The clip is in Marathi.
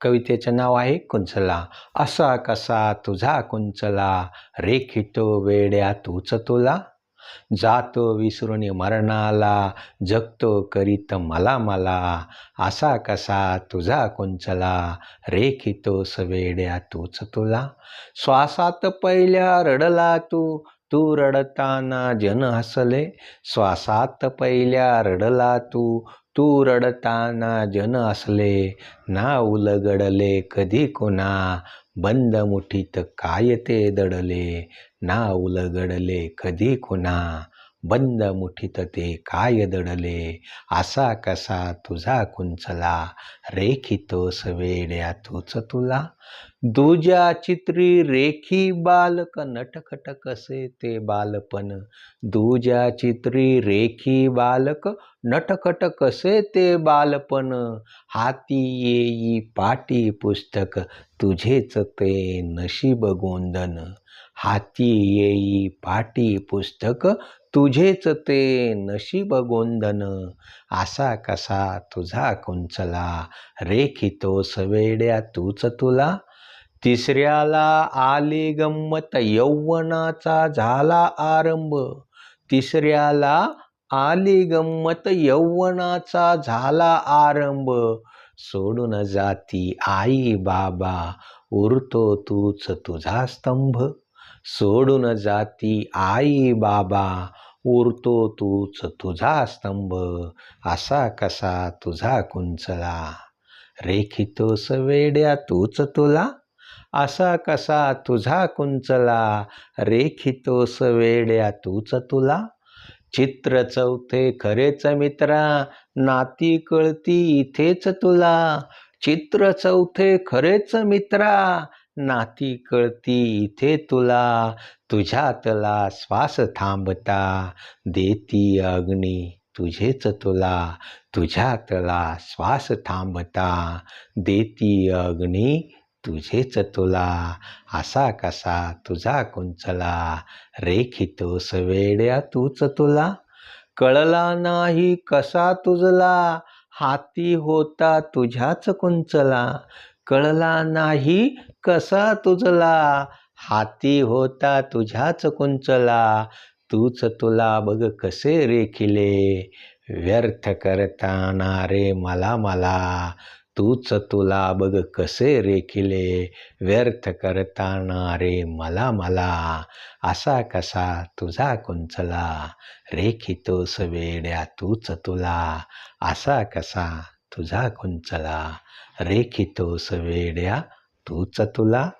कवितेचं नाव आहे कुंचला. असा कसा तुझा कुंचला? रेखितो वेड्या तूच तुला. जातो विसरून मरणाला जगतो करीत मला मला. असा कसा तुझा कुंचला? रेखितो सवेड्या तूच तुला. श्वासात पहिल्या रडला तू तू रडताना जन हसले श्वासात पहिल्या रडला तू. तू रडताना जन असले ना उलगडले कधी कुणा. बंद मुठीत काय ते दडले ना उलगडले कधी कुणा. बंद मुठीत ते काय दडले? असा कसा तुझा कुंचला? रेखितो सवेड्या तूच तुला. दुजा चित्री रेखी बालक नटखट कसे ते बालपण. दुजा चित्री रेखी बालक नटखट कसे ते बालपण. हाती येई पाटी पुस्तक तुझेच ते नशीब गोंदन. हाती येई पाटी पुस्तक तुझेच ते नशीब गोंदन. असा कसा तुझा कुंचला रेखितो सवेड्या तूच तुला. तिसऱ्याला आली गंमत यौवनाचा झाला आरंभ. तिसऱ्याला आली गंमत यौवनाचा झाला आरंभ. सोडून जाती आई बाबा उरतो तूच तुझा स्तंभ. सोडून जाती आई बाबा. उरतो तूच तुझा स्तंभ असा कसा तुझा कुंचला. रेखितो सवेड्या तूच तुला असा कसा तुझा कुंचला. रेखितो सवेड्या तूच तुला. चित्र चौथे खरेच मित्रा नाती कळती इथेच तुला. चित्र चौथे खरेच मित्रा नाती कळती इथे तुला तुझ्यातला श्वास थांबता. देती अग्नी तुझेच तुला तुझ्यातला श्वास थांबता. देती अग्नी तुझेच तुला असा कसा तुझा कुंचला. रेखितोस सवेड्या तूच तुला कळला नाही कसा तुझला. हाती होता तुझ्याच कुंचला कळला नाही कसा तुझला. हाती होता तुझ्याच कुंचला. तूच तुला बघ कसे रेखिले. व्यर्थ करताना रे मला मला. तूच तुला बघ कसे रेखिले. व्यर्थ करताना रे मला मला. असा कसा तुझा कुंचला. रेखितोस वेड्या तूच तुला. असा कसा तुझा कुंचला रेखितो सवेड्या तूच तुला